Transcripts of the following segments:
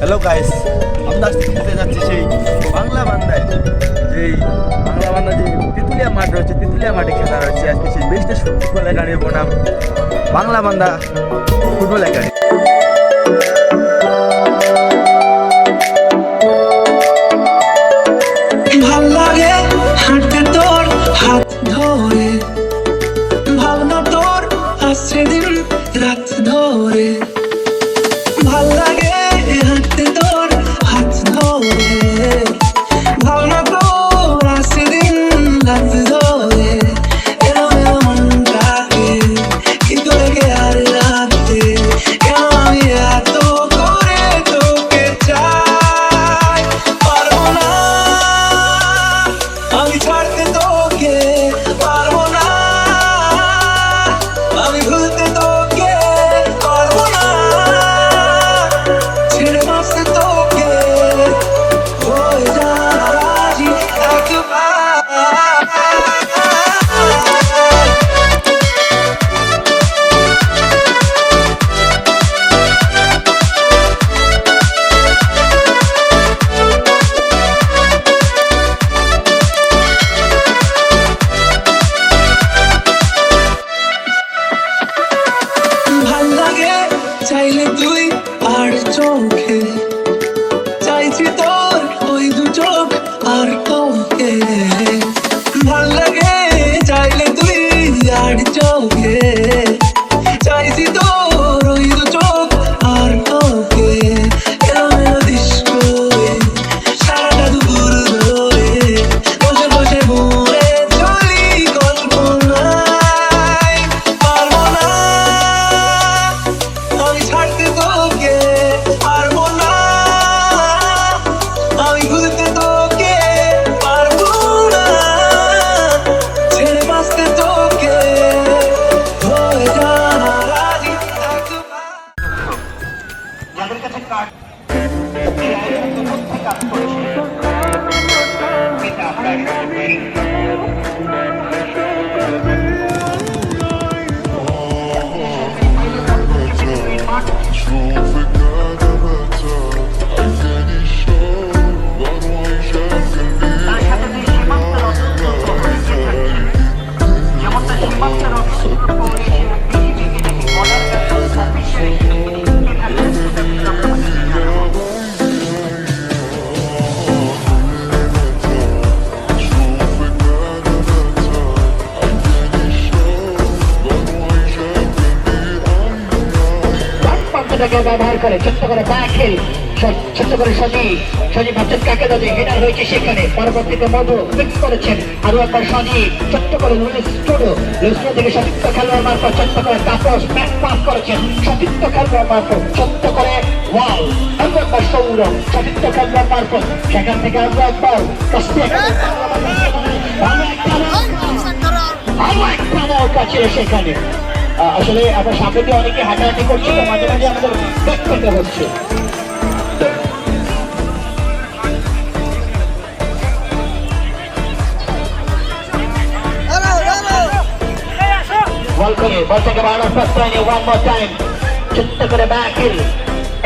Hello guys আমরা খেলতে যাচ্ছি সেই বাংলা বান্ধায় যেই বাংলা বান্ধা যে তিতুলিয়া মাঠ রয়েছে, তিতুলিয়া মাঠে খেলা রয়েছে। আজকে সেই বেস্ট ফুটবল একাডেমি বনাম বাংলা বান্ধা ফুটবল একাডেমি ভাবনা তোর আসছে দিন রাত ধরে। চাইলে তুই আর চোখে without torture, without pressure, পাল্টাটাকে ব্যবহার করে ছোট্ট করে দাখিল ছোট্ট করে সজীব সজীব ভাবছেন কাকে দাদে হেডার হয়েছে সেখানে। পরবর্তীতে মধু ফিক্স করেছেন। আরও একবার সজীব ছোট্ট করে লুইস স্টুডো লুইস থেকে সতীর্থ খেলোয়াড় মারফত ছোট্ট করে তাপস ব্যাক পাস করেছেন। সতীর্থ খেলোয়াড় মারফত ছোট্ট করে ওয়াল আরও একবার সৌরভ সতীর্থ খেলোয়াড় মারফত। সেখান থেকে আরও একবার একটা ছিল সেখানে। আসলে আমরা সামনে দিয়ে অনেকে হাঁটাহাঁটি করছি, তো মাঝে মাঝে আমাদের ব্যাক করতে হচ্ছে। বল করে বল থেকে লাইনে ওয়ান মোর টাইম করে ব্যাকিল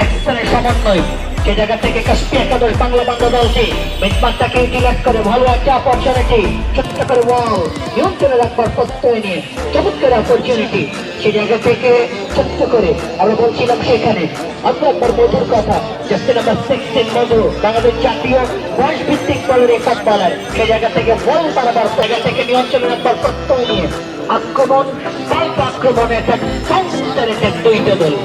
এক্সেলের সমন্বয়। সে জায়গা থেকে কাশ্মীর একাদশ বাংলা বাংলা দলটি মিটমাত্রাকে ইউটিলাইজ করে ভালো একটা অপরচুনিটি ছোট্ট করে ওয়াল নিয়ন্ত্রণে রাখবার প্রত্যয় নিয়ে চমৎকার অপরচুনিটি সে জায়গা থেকে ছোট্ট করে আমরা বলছিলাম সেখানে একবার মধুর কথা জাস্ট নাম্বার সিক্সটিন মধু, বাংলাদেশ জাতীয় বয়স ভিত্তিক দলের এই ফুটবলার সে জায়গা থেকে বল বাড়াবার জায়গা থেকে নিয়ন্ত্রণে রাখবার প্রত্যয় নিয়ে আক্রমণ, পাল্টা আক্রমণে একটা কাউন্টার অ্যাটাক দুইটা দল।